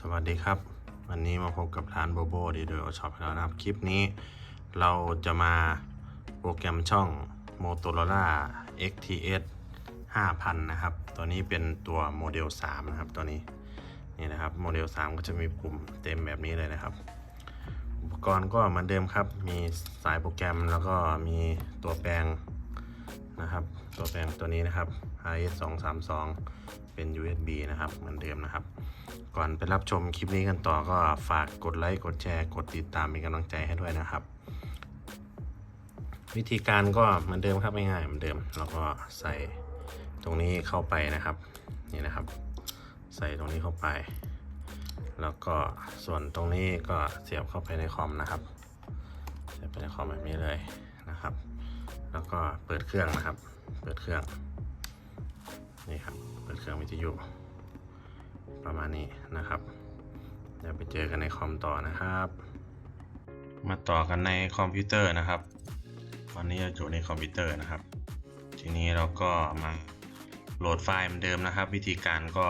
สวัสดีครับ วันนี้มาพบกับร้านโบโบดีโดยโอช็อปแล้วนะครับ คลิปนี้เราจะมาโปรแกรมช่อง Motorola XTS 5000 นะครับ ตัวนี้เป็นตัวโมเดล 3 นะครับ ตัวนี้นี่นะครับโมเดล 3 ก็จะมีปุ่มเต็มแบบนี้เลยนะครับ อุปกรณ์ก็เหมือนเดิมครับ มีสายโปรแกรมแล้วก็มีตัวแปลงนะครับตัวแปลงตัวนี้นะครับ RS 2 3 2เป็น USB นะครับ เหมือนเดิมนะครับ ก่อนไปรับชมคลิปนี้กันต่อก็ฝากกดไลค์กดแชร์ กดติดตามเป็นกำลังใจให้ด้วยนะครับ วิธีการก็เหมือนเดิมครับง่ายๆเหมือนเดิม แล้วก็ใส่ตรงนี้เข้าไปนะครับนี่นะครับ ใส่ตรงนี้เข้าไป แล้วก็ส่วนตรงนี้ก็เสียบเข้าไปในคอมนะครับเสียบไปในคอมแบบนี้เลยนะครับ แล้วก็เปิดเครื่องนะครับ เปิดเครื่องนี่ครับเปิดเครื่องวิทยุ ประมาณนี้นะครับ เดี๋ยวไปเจอกันในคอมต่อนะครับ มาต่อกันในคอมพิวเตอร์นะครับวันนี้เราอยู่ในคอมพิวเตอร์นะครับ ทีนี้เราก็มาโหลดไฟล์เหมือนเดิมนะครับ วิธีการก็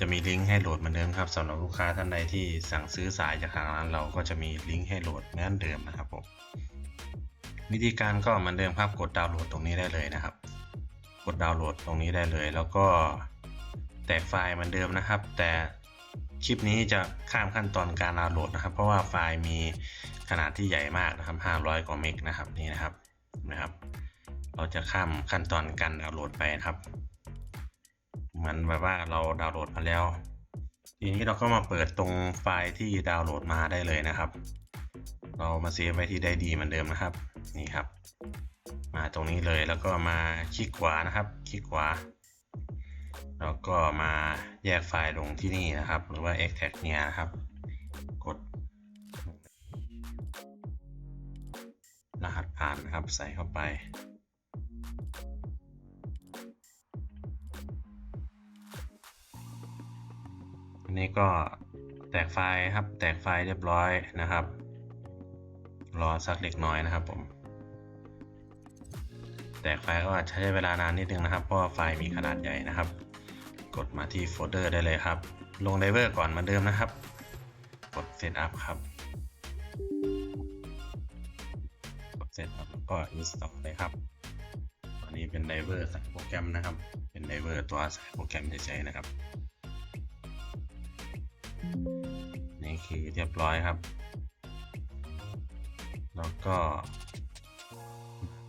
จะมีลิงก์ให้โหลดเหมือนเดิมครับสำหรับลูกค้าท่านใดที่สั่งซื้อสายจากทางร้านเราก็จะมีลิงก์ให้โหลดเหมือนเดิมนะครับผมวิธีการก็เหมือนเดิมครับกดดาวน์โหลดตรงนี้ได้เลยนะครับ กดดาวน์โหลดตรงนี้ได้เลย แล้วก็ ตกไฟล์เหมือนเดิมนะครับ แต่คลิปนี้จะข้ามขั้นตอนการดาวน์โหลดนะครับ เพราะว่าไฟล์มีขนาดที่ใหญ่มากนะครับ 500 กว่าเมกนะครับนี่นะครับนะครับ เราจะข้ามขั้นตอนการดาวน์โหลดไปนะครับ เหมือนแบบว่าเราดาวน์โหลดมาแล้ว ทีนี้เราก็มาเปิดตรงไฟล์ที่ดาวน์โหลดมาได้เลยนะครับ เรามาเซฟไว้ที่ได้ดีเหมือนเดิมนะครับนี่ครับ มาตรงนี้เลยแล้วก็มาคลิกขวานะครับ คลิกขวา แล้วก็มาแยกไฟล์ลงที่นี่นะครับ หรือว่า extract เนี่ยครับ กด รหัสผ่านนะครับใส่เข้าไป อันนี้ก็แตกไฟล์ครับ แตกไฟล์เรียบร้อยนะครับ รอสักเล็กน้อยนะครับผมแตกไฟล์ก็อาจจะใช้เวลานานนิดนึงนะครับ เพราะว่าไฟล์มีขนาดใหญ่นะครับ กดมาที่โฟลเดอร์ได้เลยครับ ลงไดเวอร์ก่อนเหมือนเดิมนะครับ กด Setup ครับ กด Setup แล้วก็ Install เลยครับอันนี้เป็นไดเวอร์สายโปรแกรมนะครับ เป็นไดเวอร์ตัวสายโปรแกรมเฉยๆนะครับ นี่คือเรียบร้อยครับ แล้วก็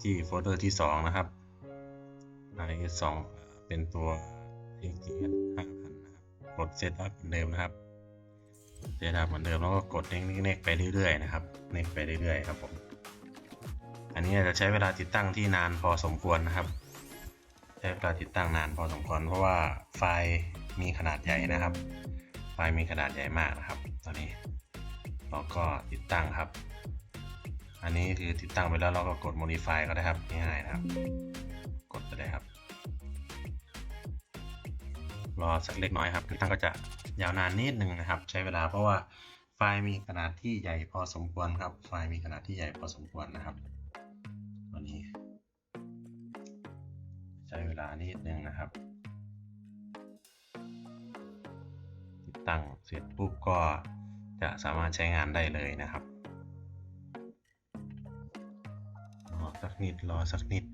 ที่โฟลเดอร์ที่ 2 นะครับ IS 2เป็นตัว XTS 5000นะครับ กด Setup เหมือนเดิมนะครับ Setup เหมือนเดิมแล้วก็กดเน็กๆไปเรื่อยๆนะครับเน็กไปเรื่อยๆครับผมอันนี้จะใช้เวลาติดตั้งที่นานพอสมควรนะครับ ใช้เวลาติดตั้งนานพอสมควรเพราะว่าไฟล์มีขนาดใหญ่นะครับ ไฟล์มีขนาดใหญ่มากนะครับ ตอนนี้เราก็ติดตั้งครับ อันนี้คือติดตั้งไปแล้วเราก็กด modify ก็ได้ครับง่ายๆนะครับ กดไปเลยครับ รอสักเล็กน้อยครับติดตั้งก็จะยาวนานนิดหนึ่งนะครับ ใช้เวลาเพราะว่าไฟล์มีขนาดที่ใหญ่พอสมควรครับ ไฟล์มีขนาดที่ใหญ่พอสมควรนะครับตัวนี้ ใช้เวลานิดหนึ่งนะครับ ติดตั้งเสร็จปุ๊บก็จะสามารถใช้งานได้เลยนะครับรอสักนิดรอสักนิด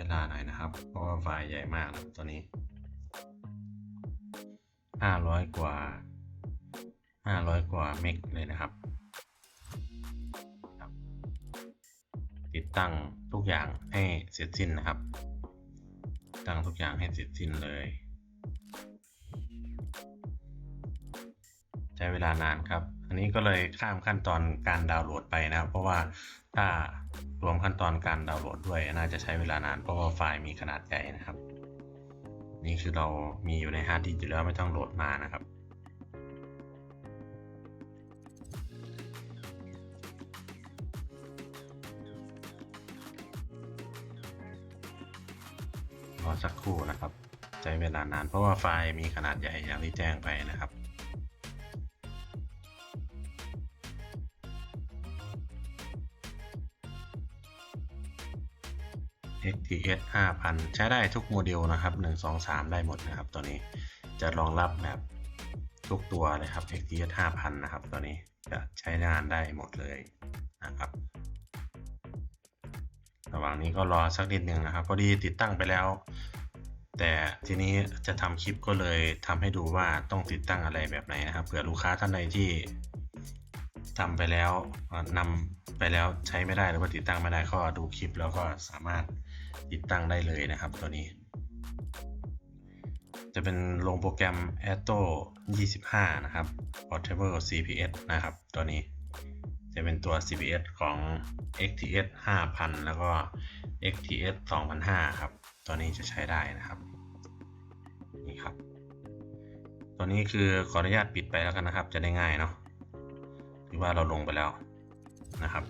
เวลาหน่อยนะครับ เพราะว่าไฟล์ใหญ่มากนะตัวนี้ห้าร้อยกว่าห้าร้อยกว่าเมกเลยนะครับติดตั้งทุกอย่างให้เสร็จสิ้นนะครับ ตั้งทุกอย่างให้เสร็จสิ้นเลย ใช้เวลานานครับ อันนี้ก็เลยข้ามขั้นตอนการดาวน์โหลดไปนะครับ เพราะว่าถ้ารวมขั้นตอนการดาวน์โหลดด้วยน่าจะใช้เวลานานเพราะว่าไฟล์มีขนาดใหญ่นะครับ นี่คือเรามีอยู่ในฮาร์ดดิสก์อยู่แล้วไม่ต้องโหลดมานะครับรอสักครู่นะครับ ใช้เวลานานเพราะว่าไฟล์มีขนาดใหญ่อย่างที่แจ้งไปนะครับ XTS 5000 ใช้ได้ทุกโมเดลนะครับ 1 2 3 ได้หมดนะครับ ตัวนี้จะรองรับแบบทุกตัวเลยครับ XTS 5000 นะครับ ตัวนี้จะใช้งานได้หมดเลยนะครับระหว่างนี้ก็รอสักนิดหนึ่งนะครับ พอดีติดตั้งไปแล้ว แต่ทีนี้จะทำคลิปก็เลยทำให้ดูว่าต้องติดตั้งอะไรแบบไหนนะครับเผื่อลูกค้าท่านใดที่ทำไปแล้วนำไปแล้วใช้ไม่ได้หรือว่าติดตั้งไม่ได้ก็ดูคลิปแล้วก็สามารถ ติดตั้งได้เลยนะครับตัวนี้ จะเป็นลงโปรแกรม a t o 25 นะครับ Portable CPS นะครับ ตัวนี้จะเป็นตัว CPS ของ XTS 5000 แล้วก็ XTS 2005 ครับ ตัวนี้จะใช้ได้นะครับ นี่ครับ ตัวนี้คือขออนุญาตปิดไปแล้วกันนะครับ จะได้ง่ายเนาะถือว่าเราลงไปแล้วนะครับ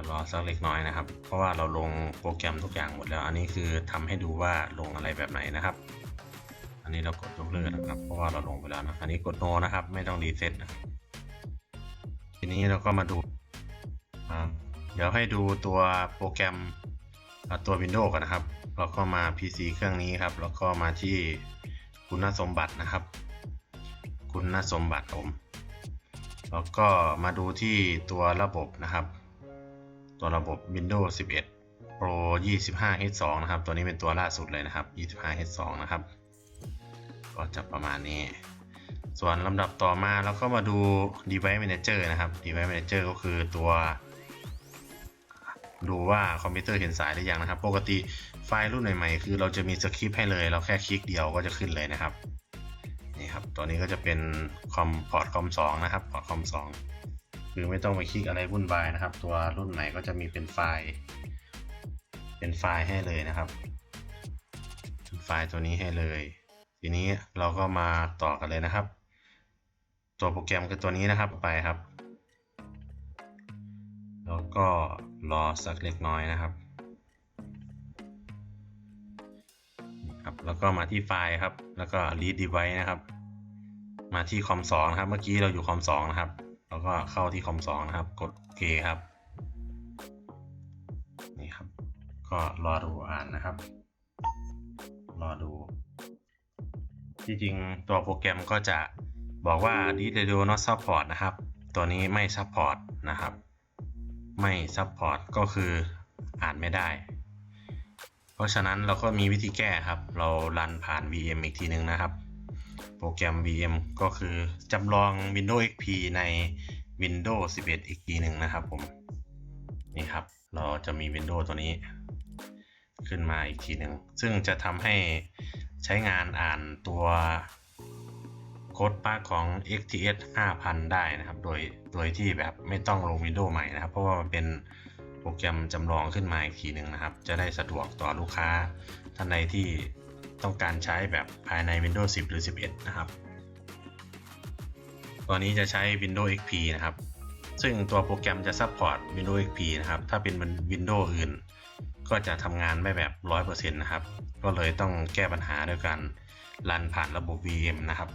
เดี๋ยวรอสักเล็กน้อยนะครับ เพราะว่าเราลงโปรแกรมทุกอย่างหมดแล้ว อันนี้คือทำให้ดูว่าลงอะไรแบบไหนนะครับ อันนี้เรากดยกเลิกนะครับ เพราะว่าเราลงไปแล้วนะ อันนี้กดโนนะครับ ไม่ต้องรีเซ็ตนะทีนี้เราก็มาดู เดี๋ยวให้ดูตัวโปรแกรมตัว Windows ก่อนนะครับ เราก็มา PC เครื่องนี้ครับ แล้วก็มาที่คุณสมบัตินะครับ คุณสมบัติผม แล้วก็มาดูที่ตัวระบบนะครับ ตัวระบบ Windows 11 Pro 25H2 นะครับ ตัวนี้เป็นตัวล่าสุดเลยนะครับ 25H2 นะครับ ก็จะประมาณนี้ ส่วนลำดับต่อมาเราก็มาดู Device Manager นะครับ Device Manager ก็คือตัวดูว่าคอมพิวเตอร์เห็นสายหรือยังนะครับ ปกติไฟล์รุ่นใหม่ๆ คือเราจะมีสคริปต์ให้เลย เราแค่คลิกเดียวก็จะขึ้นเลยนะครับ นี่ครับ ตัวนี้ก็จะเป็นคอมพอร์ตคอม2นะครับ พอร์ตคอม2 คือไม่ต้องไปคลิกอะไรวุ่นวายนะครับ ตัวรุ่นไหนก็จะมีเป็นไฟล์ เป็นไฟล์ให้เลยนะครับ ไฟล์ตัวนี้ให้เลย ทีนี้เราก็มาต่อกันเลยนะครับ ตัวโปรแกรมคือตัวนี้นะครับไปครับ แล้วก็รอสักเล็กน้อยนะครับครับแล้วก็มาที่ไฟล์ครับ แล้วก็ read device นะครับ มาที่คอม2นะครับ เมื่อกี้เราอยู่คอม2นะครับ แล้วก็เข้าที่คอม2นะครับ กดโอเคครับ นี่ครับ ก็รอดูอ่านนะครับ รอดูที่จริงตัวโปรแกรมก็จะบอกว่า this radio not support นะครับ ตัวนี้ไม่ support นะครับ ไม่ support ก็คืออ่านไม่ได้ เพราะฉะนั้นเราก็มีวิธีแก้ครับ เรารันผ่าน VM อีกทีนึงนะครับ โปรแกรม VM ก็คือจำลอง Windows XP ใน Windows 11 อีกทีหนึ่งนะครับผม นี่ครับ เราจะมี Windows ตัวนี้ขึ้นมาอีกทีหนึ่ง ซึ่งจะทำให้ใช้งานอ่านตัวโค้ดปาของ XTS 5000 ได้นะครับ โดย โดยที่แบบไม่ต้องลง Windows ใหม่นะครับ เพราะว่ามันเป็นโปรแกรมจำลองขึ้นมาอีกทีหนึ่งนะครับ จะได้สะดวกต่อลูกค้าท่านใดที่ ต้องการใช้แบบภายใน Windows 10 หรือ 11 นะครับ ตัวนี้จะใช้ Windows XP นะครับ ซึ่งตัวโปรแกรมจะ support Windows XP นะครับ ถ้าเป็น Windows อื่น ก็จะทำงานไม่แบบ 100%นะครับ ก็เลยต้องแก้ปัญหาด้วยการรันผ่านระบบ VM นะครับ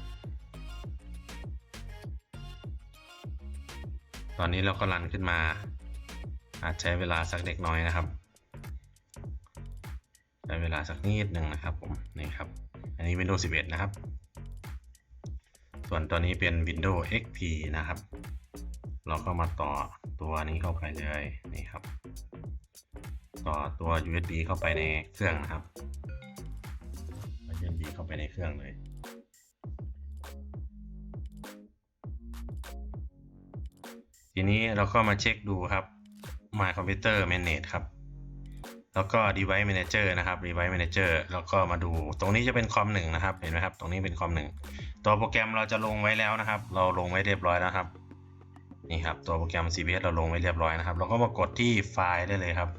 ตอนนี้เราก็รันขึ้นมา อาจใช้เวลาสักเล็กน้อยนะครับ ใช้เวลาสักนิดหนึ่งนะครับผมนี่ครับ อันนี้ Windows 11 นะครับ ส่วนตัวนี้เป็น Windows XP นะครับ เราก็มาต่อตัวนี้เข้าไปเลยนี่ครับ ต่อตัว USB เข้าไปในเครื่องนะครับ USB เข้าไปในเครื่องเลยทีนี้เราก็มาเช็คดูครับ My Computer Manage ครับ แล้วก็ Device Manager นะครับ Device Manager แล้วก็มาดูตรงนี้จะเป็นคอมหนึ่งนะครับ เห็นไหมครับ ตรงนี้เป็นคอมหนึ่งตัวโปรแกรมเราจะลงไว้แล้วนะครับ เราลงไว้เรียบร้อยแล้วครับ นี่ครับ ตัวโปรแกรม CBS เราลงไว้เรียบร้อยนะครับ เราก็มากดที่ไฟล์ได้เลยครับ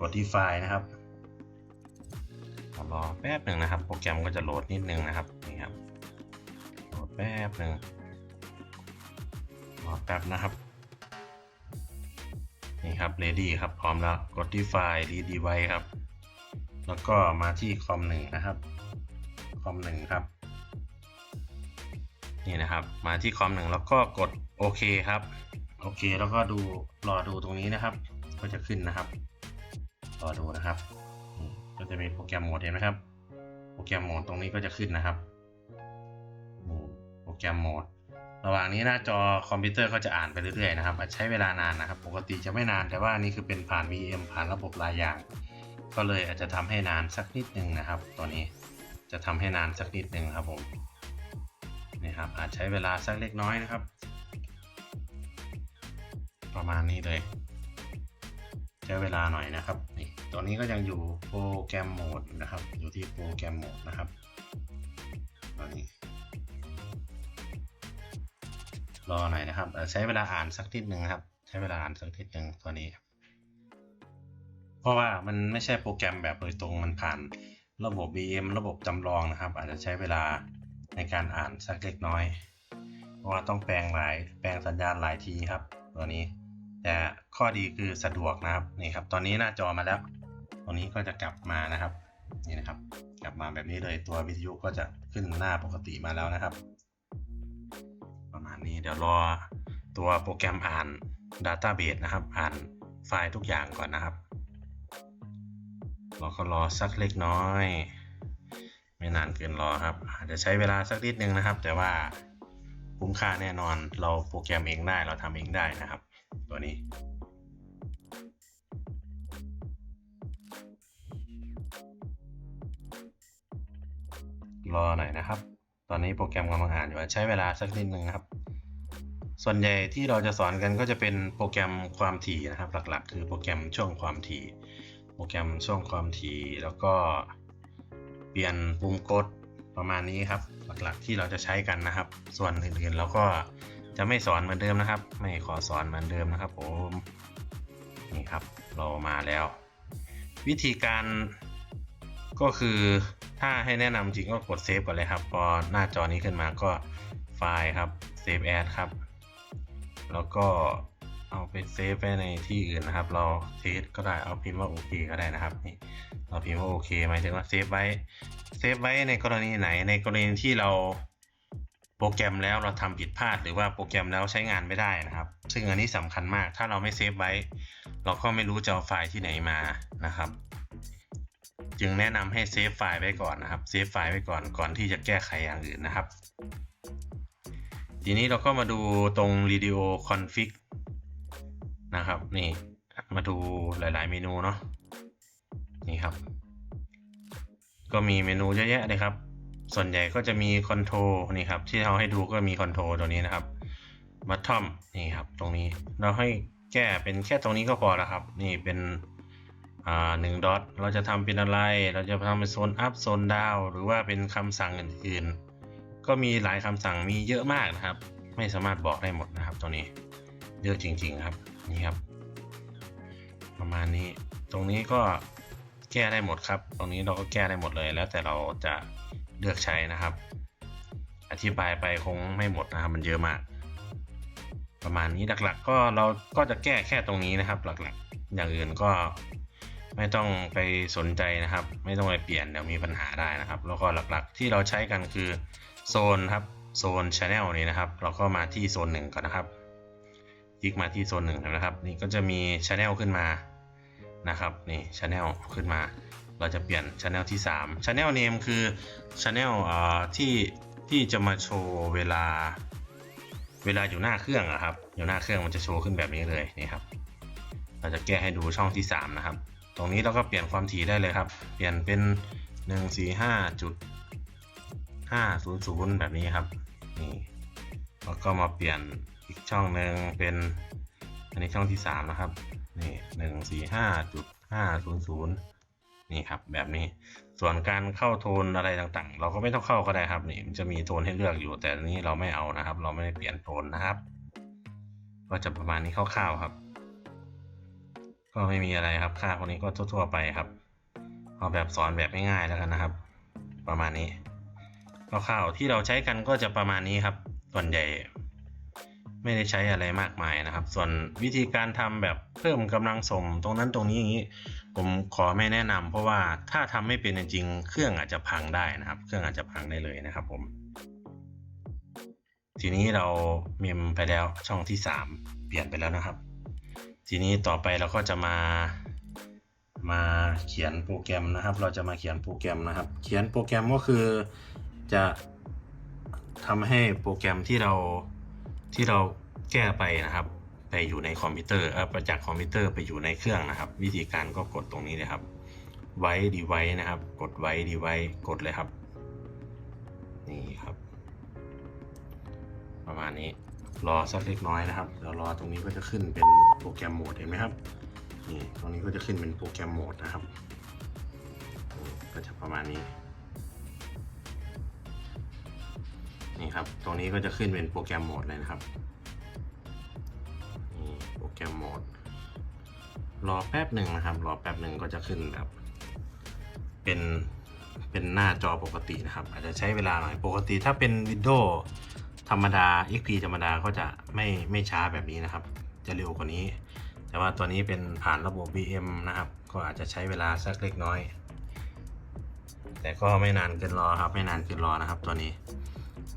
กดที่ไฟล์นะครับรอแป๊บหนึ่งนะครับ โปรแกรมก็จะโหลดนิดนึงนะครับ นี่ครับ โหลดแป๊บหนึ่งรอแป๊บนะครับ นี่ครับ ready ครับ พร้อมแล้ว กดที่ไฟล์ read device ครับ แล้วก็มาที่คอมหนึ่งนะครับ คอมหนึ่งครับ นี่นะครับ มาที่คอมหนึ่งแล้วก็กดโอเคครับ โอเค แล้วก็ดู รอดูตรงนี้นะครับ ก็จะขึ้นนะครับ รอดูนะครับ ก็จะมีโปรแกรมโหมดเห็นไหมครับ โปรแกรมโหมดตรงนี้ก็จะขึ้นนะครับ โปรแกรมโหมด ระหว่างนี้หน้าจอคอมพิวเตอร์ก็จะอ่านไปเรื่อยๆนะครับอาจใช้เวลานานนะครับ ปกติจะไม่นานแต่ว่านี่คือเป็นผ่าน VM ผ่านระบบรายอย่าง ก็เลยอาจจะทำให้นานสักนิดนึงนะครับ ตัวนี้จะทำให้นานสักนิดนึงครับผมนี่ครับอาจใช้เวลาสักเล็กน้อยนะครับ ประมาณนี้เลยใช้เวลาหน่อยนะครับนี่ตัวนี้ก็ยังอยู่โปรแกรมโหมดนะครับ อยู่ที่โปรแกรมโหมดนะครับตัวนี้ รอหน่อยนะครับเอ่อใช้เวลาอ่านสักนิดหนึ่งครับ ใช้เวลาอ่านสักนิดหนึ่งตัวนี้ เพราะว่ามันไม่ใช่โปรแกรมแบบโดยตรงมันผ่านระบบ VM ระบบจำลองนะครับ อาจจะใช้เวลาในการอ่านสักเล็กน้อย เพราะว่าต้องแปลงหลายแปลงสัญญาณหลายทีครับ ตัวนี้ แต่ข้อดีคือสะดวกนะครับนี่ครับ ตอนนี้หน้าจอมาแล้วตรงนี้ก็จะกลับมานะครับนี่นะครับ กลับมาแบบนี้เลยตัววิทยุก็จะขึ้นหน้าปกติมาแล้วนะครับ มาณนี้เดี๋ยวรอตัวโปรแกรมอ่าน Database นะครับ อ่านไฟล์ทุกอย่างก่อนนะครับเราก็รอสักเล็กน้อย ไม่นานเกินรอครับอาจจะใช้เวลาสักนิดนึงนะครับ แต่ว่าคุ้มค่าแน่นอนเราโปรแกรมเองได้เราทำเองได้นะครับ ตัวนี้รอหน่อยนะครับ ตอนนี้โปรแกรมกำลังอ่านอยู่ใช้เวลาสักนิดนึงนะครับ ส่วนใหญ่ที่เราจะสอนกันก็จะเป็นโปรแกรมความถี่นะครับ หลักๆ คือโปรแกรมช่วงความถี่ โปรแกรมช่วงความถี่แล้วก็เปลี่ยนปุ่มกดประมาณนี้ครับ หลักๆที่เราจะใช้กันนะครับ ส่วนอื่นๆเราก็จะไม่สอนเหมือนเดิมนะครับ ไม่ขอสอนเหมือนเดิมนะครับผมนี่ครับเรามาแล้ว วิธีการก็คือ ถ้าให้แนะนำจริงก็กดเซฟก่อนเลยครับ พอหน้าจอนี้ขึ้นมาก็ไฟล์ครับเซฟแอดครับ แล้วก็เอาไปเซฟไว้ในที่อื่นนะครับ เราเทสก็ได้เอาพิมพ์ว่าโอเคก็ได้นะครับนี่เราพิมพ์ว่าโอเคหมายถึงว่าเซฟไว้เซฟไว้ในกรณีไหน ในกรณีที่เราโปรแกรมแล้วเราทำผิดพลาด หรือว่าโปรแกรมแล้วใช้งานไม่ได้นะครับ ซึ่งอันนี้สำคัญมากถ้าเราไม่เซฟไว้ เราก็ไม่รู้จะเอาไฟล์ที่ไหนมานะครับ จึงแนะนำให้เซฟไฟล์ไว้ก่อนนะครับ เซฟไฟล์ไว้ก่อนก่อนที่จะแก้ไขอย่างอื่นนะครับ ทีนี้เราก็มาดูตรง radio config นะครับ นี่มาดูหลายๆ เมนูเนาะนี่ครับ ก็มีเมนูเยอะแยะเลยครับ ส่วนใหญ่ก็จะมีคอนโทรนี่ครับ ที่เราให้ดูก็มีคอนโทรตัวนี้นะครับบัตทอมนี่ครับ ตรงนี้เราให้แก้เป็นแค่ตรงนี้ก็พอแล้วครับ นี่เป็น อ่าหนึ่งดอทเราจะทำเป็นอะไร เราจะทำเป็นโซนอัพโซนดาวหรือว่าเป็นคำสั่งอื่นๆ ก็มีหลายคำสั่งมีเยอะมากนะครับ ไม่สามารถบอกได้หมดนะครับตัวนี้เยอะจริง ๆครับนี่ครับ ประมาณนี้ตรงนี้ก็แก้ได้หมดครับ ตรงนี้เราก็แก้ได้หมดเลยแล้วแต่เราจะเลือกใช้นะครับ อธิบายไปคงไม่หมดนะครับ มันเยอะมาก ประมาณนี้หลักๆ ก็เราก็จะแก้แค่ตรงนี้นะครับ หลักๆ อย่างอื่นก็ ไม่ต้องไปสนใจนะครับ ไม่ต้องไปเปลี่ยนเดี๋ยวมีปัญหาได้นะครับ แล้วก็หลักๆที่เราใช้กันคือโซนครับโซน Channel นี้นะครับ เราก็มาที่โซนหนึ่งก่อนนะครับคลิกมาที่โซนหนึ่งนะครับ นี่ก็จะมี Channel ขึ้นมานะครับนี่ Channel ขึ้นมา เราจะเปลี่ยน Channel ที่3 Channel Name คือ Channel อ่าที่ที่จะมาโชว์เวลา เวลาอยู่หน้าเครื่องอะครับ อยู่หน้าเครื่องมันจะโชว์ขึ้นแบบนี้เลยนี่ครับ เราจะแก้ให้ดูช่องที่3นะครับ ตรงนี้เราก็เปลี่ยนความถี่ได้เลยครับ เปลี่ยนเป็น 145จุด500 แบบนี้ครับ นี่แล้วก็มาเปลี่ยนอีกช่องหนึ่งเป็น อันนี้ช่องที่ 3 นะครับ นี่ 145จุด500 นี่ครับ แบบนี้ ส่วนการเข้าโทนอะไรต่างๆ เราก็ไม่ต้องเข้าก็ได้ครับ นี่มันจะมีโทนให้เลือกอยู่ แต่นนี้เราไม่เอานะครับ เราไม่ได้เปลี่ยนโทนนะครับ ก็จะประมาณนี้คร่าวๆครับ ก็ไม่มีอะไรครับ ค่าพวกนี้ก็ทั่ว ๆ ไปครับ เอาแบบสอนแบบง่ายๆแล้วกันนะครับ ประมาณนี้คร่าวๆที่เราใช้กันก็จะประมาณนี้ครับ ส่วนใหญ่ ไม่ได้ใช้อะไรมากมายนะครับ ส่วนวิธีการทำแบบเพิ่มกำลังส่งตรงนั้นตรงนี้อย่างนี้ ผมขอไม่แนะนำเพราะว่าถ้าทำไม่เป็นจริง เครื่องอาจจะพังได้นะครับ เครื่องอาจจะพังได้เลยนะครับผมทีนี้เราเมมไปแล้วช่องที่ 3 เปลี่ยนไปแล้วนะครับ ทีนี้ต่อไปเราก็จะมามาเขียนโปรแกรมนะครับ เราจะมาเขียนโปรแกรมนะครับ เขียนโปรแกรมก็คือจะทำให้โปรแกรมที่เราที่เราแก้ไปนะครับ ไปอยู่ในคอมพิวเตอร์เออไปจากคอมพิวเตอร์ไปอยู่ในเครื่องนะครับ วิธีการก็กดตรงนี้เลยครับ ไว้ดีไว้นะครับ กดไว้ดีไว้กดเลยครับ นี่ครับ ประมาณนี้ รอสักเล็กน้อยนะครับเดี๋ยวรอตรงนี้ก็จะขึ้นเป็นโปรแกรมโหมดเห็นไหมครับนี่ตรงนี้ก็จะขึ้นเป็นโปรแกรมโหมดนะครับก็จะประมาณนี้นี่ครับตรงนี้ก็จะขึ้นเป็นโปรแกรมโหมดเลยนะครับนี่โปรแกรมโหมด รอแป๊บหนึ่งนะครับ รอแป๊บหนึ่งก็จะขึ้นแบบเป็นเป็นหน้าจอปกตินะครับ อาจจะใช้เวลาหน่อยปกติถ้าเป็น Windows ธรรมดา XP ธรรมดาก็จะไม่ไม่ช้าแบบนี้นะครับ จะเร็วกว่านี้ แต่ว่าตัวนี้เป็นผ่านระบบ VM นะครับ ก็อาจจะใช้เวลาสักเล็กน้อย แต่ก็ไม่นานเกินรอครับ ไม่นานเกินรอนะครับ ตัวนี้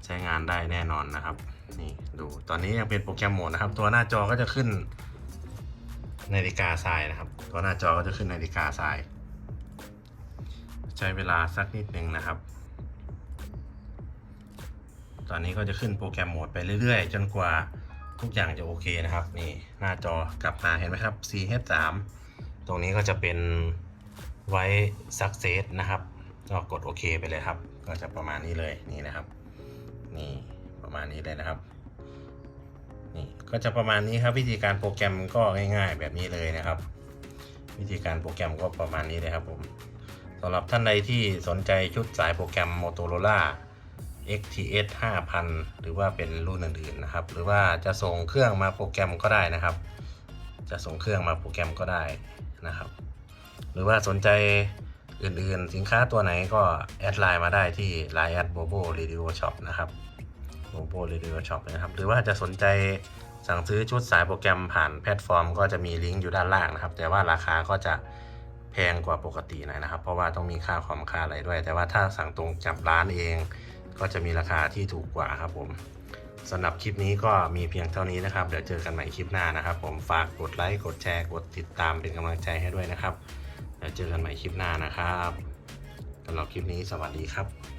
ใช้งานได้แน่นอนนะครับ นี่ดูตอนนี้ยังเป็นโปรแกรมโหมดนะครับ ตัวหน้าจอก็จะขึ้นนาฬิกาทรายนะครับ ตัวหน้าจอก็จะขึ้นนาฬิกาทราย ใช้เวลาสักนิดหนึ่งนะครับ ตอนนี้ก็จะขึ้นโปรแกรมโหมดไปเรื่อยๆ จนกว่าทุกอย่างจะโอเคนะครับ นี่หน้าจอกลับมาเห็นไหมครับ CH3 ตรงนี้ก็จะเป็นไว้ success นะครับ ก็กดโอเคไปเลยครับ ก็จะประมาณนี้เลยนี่นะครับ นี่ประมาณนี้เลยนะครับนี่ก็จะประมาณนี้ครับ วิธีการโปรแกรมก็ง่าย ๆ แบบนี้เลยนะครับ วิธีการโปรแกรมก็ประมาณนี้เลยครับผมสำหรับท่านใดที่สนใจชุดสายโปรแกรม Motorola XTS 5000 หรือว่าเป็นรุ่นอื่นๆนะครับ หรือว่าจะส่งเครื่องมาโปรแกรมก็ได้นะครับ จะส่งเครื่องมาโปรแกรมก็ได้นะครับ หรือว่าสนใจอื่นๆ สินค้าตัวไหนก็แอดไลน์มาได้ที่ Line แอด Bobo Radio Shop นะครับ Bobo Radio Shop นะครับ หรือว่าจะสนใจสั่งซื้อชุดสายโปรแกรมผ่านแพลตฟอร์ม ก็จะมีลิงก์อยู่ด้านล่างนะครับ แต่ว่าราคาก็จะแพงกว่าปกติหน่อยนะครับ เพราะว่าต้องมีค่าคอมค่าอะไรด้วย แต่ว่าถ้าสั่งตรงจากร้านเอง ก็จะมีราคาที่ถูกกว่าครับผมสำหรับคลิปนี้ก็มีเพียงเท่านี้นะครับ เดี๋ยวเจอกันใหม่คลิปหน้านะครับ ผมฝากกดไลค์กดแชร์กดติดตามเป็นกำลังใจให้ด้วยนะครับ เดี๋ยวเจอกันใหม่คลิปหน้านะครับสำหรับคลิปนี้สวัสดีครับ